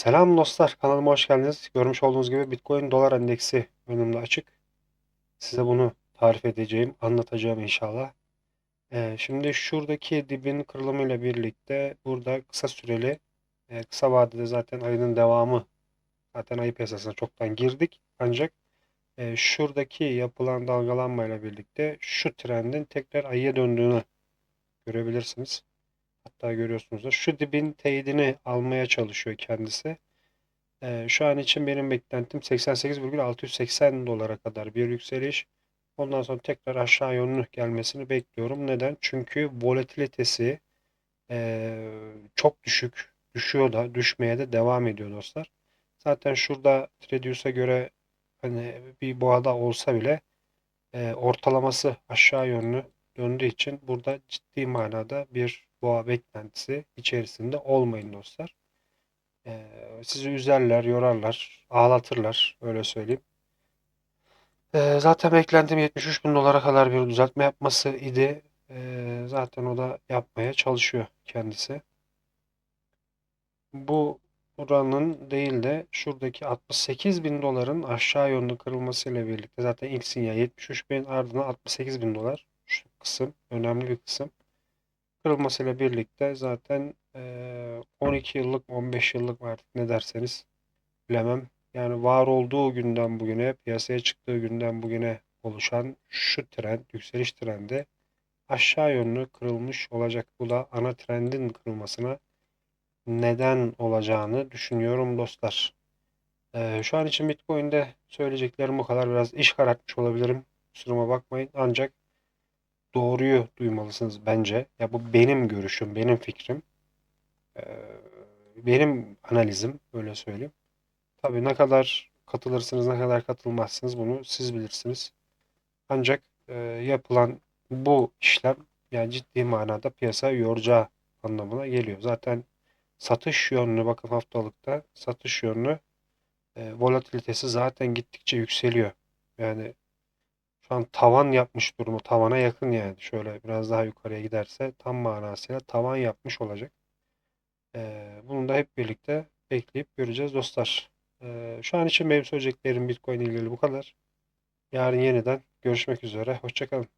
Selam dostlar, kanalıma hoş geldiniz. Görmüş olduğunuz gibi Bitcoin dolar endeksi önümde açık. Size bunu tarif edeceğim, anlatacağım inşallah. Ee, şimdi şuradaki dibin kırılımıyla birlikte burada kısa süreli, e, kısa vadede zaten ayının devamı, zaten ayı piyasasına çoktan girdik. Ancak e, şuradaki yapılan dalgalanmayla birlikte şu trendin tekrar ayıya döndüğünü görebilirsiniz. Hatta görüyorsunuz da şu dibin teyidini almaya çalışıyor kendisi. Ee, şu an için benim beklentim 88,680 dolara kadar bir yükseliş. Ondan sonra tekrar aşağı yönlü gelmesini bekliyorum. Neden? Çünkü volatilitesi ee, çok düşük. Düşüyor da düşmeye de devam ediyor dostlar. Zaten şurada Tredius'a göre hani bir boğada olsa bile ee, ortalaması aşağı yönlü döndüğü için burada ciddi manada bir boğa beklentisi içerisinde olmayın dostlar. Ee, sizi üzerler, yorarlar, ağlatırlar öyle söyleyeyim. Ee, zaten beklentim 73 bin dolara kadar bir düzeltme yapması idi. Ee, zaten o da yapmaya çalışıyor kendisi. Bu oranın değil de şuradaki 68 bin doların aşağı yönlü kırılmasıyla birlikte zaten ilk sinyal 73 bin ardından 68 bin dolar kısım önemli bir kısım kırılmasıyla birlikte zaten eee, 12 yıllık 15 yıllık artık ne derseniz bilemem. Yani var olduğu günden bugüne piyasaya çıktığı günden bugüne oluşan şu trend yükseliş trendi aşağı yönlü kırılmış olacak. Bu da ana trendin kırılmasına neden olacağını düşünüyorum dostlar. Eee, şu an için Bitcoin'de söyleyeceklerim bu kadar. Biraz iş karartmış olabilirim. Kusuruma bakmayın. Ancak doğruyu duymalısınız bence. Ya bu benim görüşüm, benim fikrim. Ee, benim analizim öyle söyleyeyim. Tabii ne kadar katılırsınız, ne kadar katılmazsınız bunu siz bilirsiniz. Ancak e, yapılan bu işlem yani ciddi manada piyasa yoracağı anlamına geliyor. Zaten satış yönlü bakın haftalıkta satış yönlü e, volatilitesi zaten gittikçe yükseliyor. Yani şu an tavan yapmış durumu. Tavana yakın yani. Şöyle biraz daha yukarıya giderse tam manasıyla tavan yapmış olacak. Ee, bunu da hep birlikte bekleyip göreceğiz dostlar. Ee, şu an için benim söyleyeceklerim Bitcoin ile ilgili bu kadar. Yarın yeniden görüşmek üzere. Hoşçakalın.